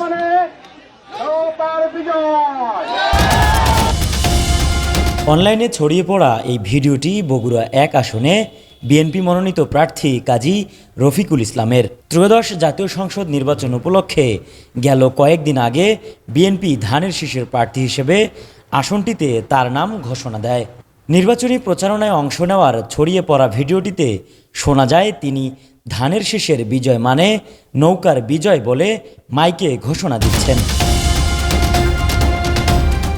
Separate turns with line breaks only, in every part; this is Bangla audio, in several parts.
মানে
অনলাইনে ছড়িয়ে পড়া এই ভিডিওটি বগুড়া এক আসনে বিএনপি মনোনীত প্রার্থী কাজী রফিকুল ইসলামের। ত্রয়োদশ জাতীয় সংসদ নির্বাচন উপলক্ষে গেল কয়েকদিন আগে বিএনপি ধানের শীষের প্রার্থী হিসেবে আসনটিতে তার নাম ঘোষণা দেয়। নির্বাচনী প্রচারণায় অংশ নেওয়ার ছড়িয়ে পড়া ভিডিওটিতে শোনা যায়, তিনি ধানের শেষের বিজয় মানে নৌকার বিজয় বলে মাইকে ঘোষণা দিচ্ছেন।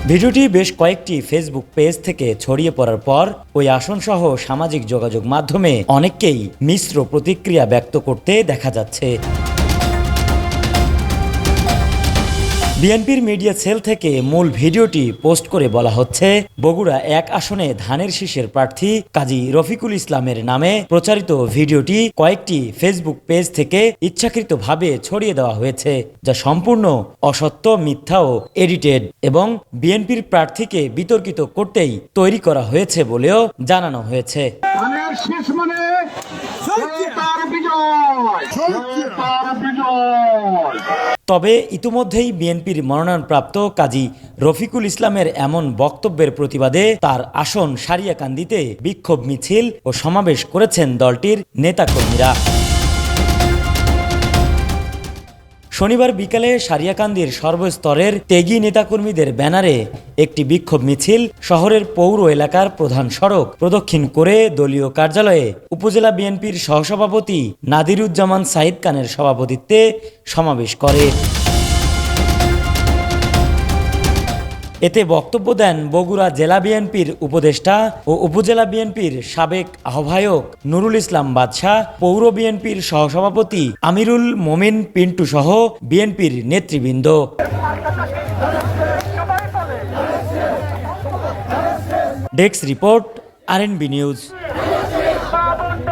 ভিডিওটি বেশ কয়েকটি ফেসবুক পেজ থেকে ছড়িয়ে পড়ার পর ওই আসন সহ সামাজিক যোগাযোগ মাধ্যমে অনেককেই মিশ্র প্রতিক্রিয়া ব্যক্ত করতে দেখা যাচ্ছে। বিএনপির মিডিয়া সেল থেকে মূল ভিডিওটি পোস্ট করে বলা হচ্ছে বগুড়া এক আসনে ধানের শীষের প্রার্থী কাজী রফিকুল ইসলামের নামে প্রচারিত ভিডিওটি কয়েকটি ফেসবুক পেজ থেকে ইচ্ছাকৃতভাবে ছড়িয়ে দেওয়া হয়েছে যা সম্পূর্ণ অসত্য মিথ্যা ও এডিটেড এবং বিএনপির প্রার্থীকে বিতর্কিত করতেই তৈরি করা হয়েছে বলেও জানানো হয়েছে।
বিজয় বিজয়।
তবে ইতিমধ্যেই বিএনপির মনোনয়নপ্রাপ্ত কাজী রফিকুল ইসলামের এমন বক্তব্যের প্রতিবাদে তার আসন সারিয়াকান্দিতে বিক্ষোভ মিছিল ও সমাবেশ করেছেন দলটির নেতাকর্মীরা। শনিবার বিকালে সারিয়াকান্দির সর্বস্তরের তেগি নেতাকর্মীদের ব্যানারে একটি বিক্ষোভ মিছিল শহরের পৌর এলাকার প্রধান সড়ক প্রদক্ষিণ করে দলীয় কার্যালয়ে উপজেলা বিএনপির সহসভাপতি নাদিরুজ্জামান সাহিদ খানের সভাপতিত্বে সমাবেশ করে। এতে বক্তব্য দেন বগুড়া জেলা বিএনপির উপদেষ্টা ও উপজেলা বিএনপির সাবেক আহ্বায়ক নুরুল ইসলাম বাদশাহ, পৌর বিএনপির সহসভাপতি আমিরুল মোমিন পিন্টু সহ বিএনপির নেতৃবৃন্দ। ডেস্ক রিপোর্ট, আর নিউজ
বাবুনদের বলে দল